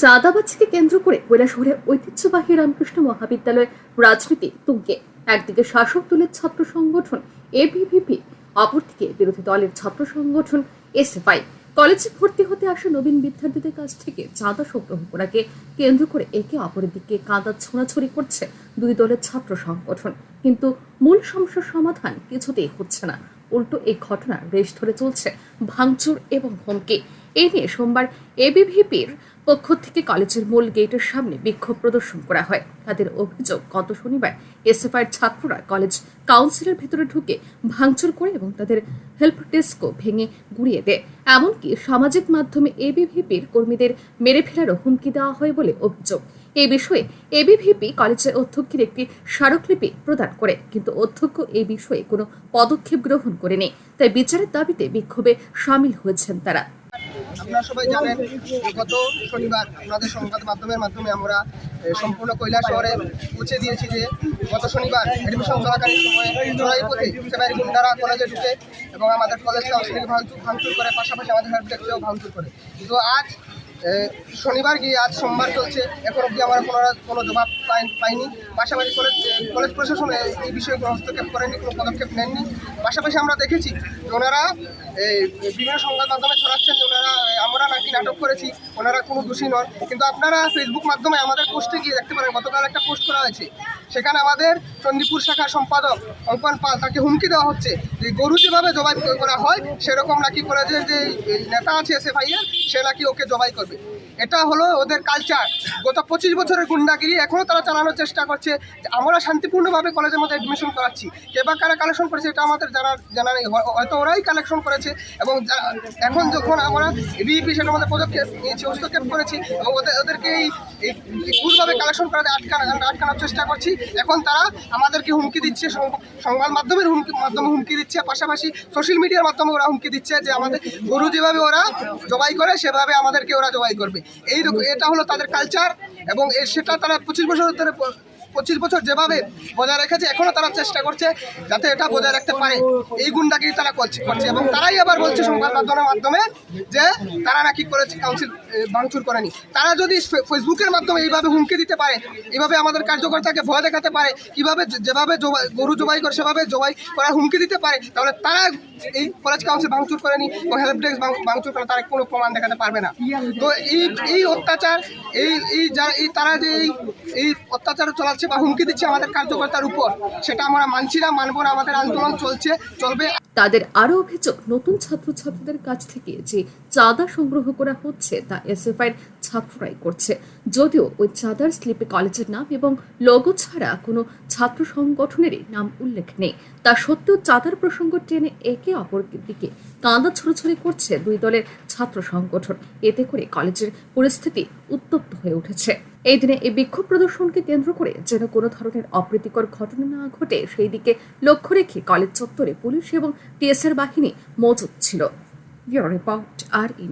চাঁদাবাজিকে কেন্দ্র করে কৈলাসহরের ঐতিহ্যবাহী রামকৃষ্ণ মহাবিদ্যালয় রাজনীতি তুঙ্গে। একদিকে শাসক দলের ছাত্র সংগঠন এবিভিপি অপরদিকে বিরোধী দলের ছাত্র সংগঠন এসএফআই কলেজে ভর্তি হতে আসা নবীন বিদ্যার্থীদের কাছ থেকে চাঁদা সংগ্রহ করাকে কেন্দ্র করে একে অপরের দিকে কাঁদা ছোড়াছড়ি করছে দুই দলের ছাত্র সংগঠন। কিন্তু মূল সমস্যার সমাধান কিছুতেই হচ্ছে না। উল্টো এই ঘটনা রেশ ধরে চলছে ভাঙচুর এবং হুমকি। এই নিয়ে সোমবার এবিভিপির পক্ষ থেকে কলেজের মূল গেটের সামনে বিক্ষোভ প্রদর্শন করা হয়। তাদের অভিযোগ, গত শনিবার এসএফআইয়ের ছাত্ররা কলেজ কাউন্সিলের ভেতরে ঢুকে ভাঙচুর করে এবং তাদের হেল্প ডেস্কও ভেঙে গুড়িয়ে দেয়। এমনকি সামাজিক মাধ্যমে এবিভিপির কর্মীদের মেরে ফেলারও হুমকি দেওয়া হয় বলে অভিযোগ। এই বিষয়ে এবিভিপি কলেজের অধ্যক্ষের একটি স্মারকলিপি প্রদান করে, কিন্তু অধ্যক্ষ এই বিষয়ে কোনো পদক্ষেপ গ্রহণ করেনি। তাই বিচারের দাবিতে বিক্ষোভে সামিল হয়েছেন তারা। আপনারা সবাই জানেন গত শনিবার আপনাদের সংবাদ মাধ্যমের মাধ্যমে আমরা সম্পূর্ণ কৈলাস শহরে পৌঁছে দিয়েছি যে গত শনিবার অ্যাডমিশন চলাকালীন সময়ে চড়াই পথে সেবাই গুন্ডারা কলেজে ঢুকে এবং আমাদের কলেজ কাউন্সিলিং ভাঙচুর ভাঙচুর করে, পাশাপাশি আমাদের হেল্প ডেস্কেও ভাঙচুর করে। কিন্তু আজ শনিবার গিয়ে আজ সোমবার চলছে, এখন অব্দি আমরা কোনো কোনো জবাব পাই- পাইনি। পাশাপাশি কলেজ কলেজ প্রশাসনে এই বিষয়ে কোনো হস্তক্ষেপ করেনি, কোনো পদক্ষেপ নেননি। পাশাপাশি আমরা দেখেছি ওনারা, এই, বিভিন্ন সংবাদ মাধ্যমে ছড়াচ্ছেন যে ওনারা আমরা নাকি নাটক করেছি, ওনারা কোনো দোষী নন। কিন্তু আপনারা ফেসবুক মাধ্যমে আমাদের পোস্টে গিয়ে দেখতে পারেন, গতকাল একটা পোস্ট করা হয়েছে। সেখানে আমাদের চণ্ডীপুর শাখার সম্পাদক অঙ্কন পাল, তাকে হুমকি দেওয়া হচ্ছে যে গরু যেভাবে জবাই করা হয়, সেরকম নাকি কলেজের যে নেতা আছে এসএফআই এর সে নাকি ওকে জবাই করবে। এটা হলো ওদের কালচার গত পঁচিশ বছরের গুন্ডাগিরি এখনও তারা চালানোর চেষ্টা করছে। আমরা শান্তিপূর্ণভাবে কলেজের মধ্যে অ্যাডমিশন করাচ্ছি। কে বা কারা কালেকশন করেছে এটা আমাদের জানার জানা নেই। হয়তো ওরাই কালেকশন করেছে এবং এখন যখন আমরা বিএপি সেটার মধ্যে পদক্ষেপ নিয়েছি, হস্তক্ষেপ করেছি, এবং ওদের ওদেরকে এই এই ভুলভাবে কালেকশন করাতে আটকানো, আটকানোর চেষ্টা করছি। এখন তারা আমাদেরকে হুমকি দিচ্ছে সংবাদ মাধ্যমের হুমকি, মাধ্যমে হুমকি দিচ্ছে, পাশাপাশি সোশ্যাল মিডিয়ার মাধ্যমে ওরা হুমকি দিচ্ছে যে আমাদের গরু যেভাবে ওরা জবাই করে, সেভাবে আমাদেরকে ওরা জবাই করবে। এই এটা হলো তাদের কালচার এবং সেটা তারা পঁচিশ বছর ধরে পঁচিশ বছর যেভাবে বজায় রেখেছে, এখনও তারা চেষ্টা করছে যাতে এটা বজায় রাখতে পারে। এই গুন্ডাগিরি তারা করছে করছে এবং তারাই আবার বলছে সংবাদ মাধ্যমের মাধ্যমে যে তারা নাকি করেছে কাউন্সিল ভাঙচুর করেনি। তারা যদি ফেসবুকের মাধ্যমে এইভাবে হুমকি দিতে পারে, এইভাবে আমাদের কার্যকর্তাকে ভয় দেখাতে পারে কীভাবে যেভাবে গরু জবাই করে, সেভাবে জবাই করার হুমকি দিতে পারে, তাহলে তারা এই কলেজ কাউন্সিল ভাঙচুর করেনি ও হেল্প ডেস্ক ভাঙচুর করে, তারা কোনো প্রমাণ দেখাতে পারবে না। তো এই এই অত্যাচার, এই এই যারা এই তারা যে এই এই অত্যাচার চালাচ্ছে বা হুমকি দিচ্ছে আমাদের কার্যকর্তার উপর, সেটা আমরা মানছি না, মানবো না, আমাদের আন্দোলন চলছে, চলবে। তাদের আরও অভিযোগ, নতুন ছাত্রছাত্রীদের কাছ থেকে যে চাঁদা সংগ্রহ করা হচ্ছে, তা এসএফআইয়ের ছাত্ররাই করছে। যদিও ওই চাঁদার স্লিপে কলেজের নাম এবং লোগো ছাড়া কোনো ছাত্র সংগঠনেরই নাম উল্লেখ নেই। তা সত্ত্বেও চাঁদার প্রসঙ্গ টেনে একে অপরের দিকে কাঁদা ছড়াছড়ি করছে দুই দলের ছাত্র সংগঠন। এতে করে কলেজের পরিস্থিতি উত্তপ্ত হয়ে উঠেছে। এই দিনে এই বিক্ষোভ প্রদর্শনকে কেন্দ্র করে যেন কোনো ধরনের অপ্রীতিকর ঘটনা না ঘটে, সেই দিকে লক্ষ্য রেখে কলেজ চত্বরে পুলিশ এবং টিএসআর বাহিনী মজুদ ছিল। ব্যুরো আর ই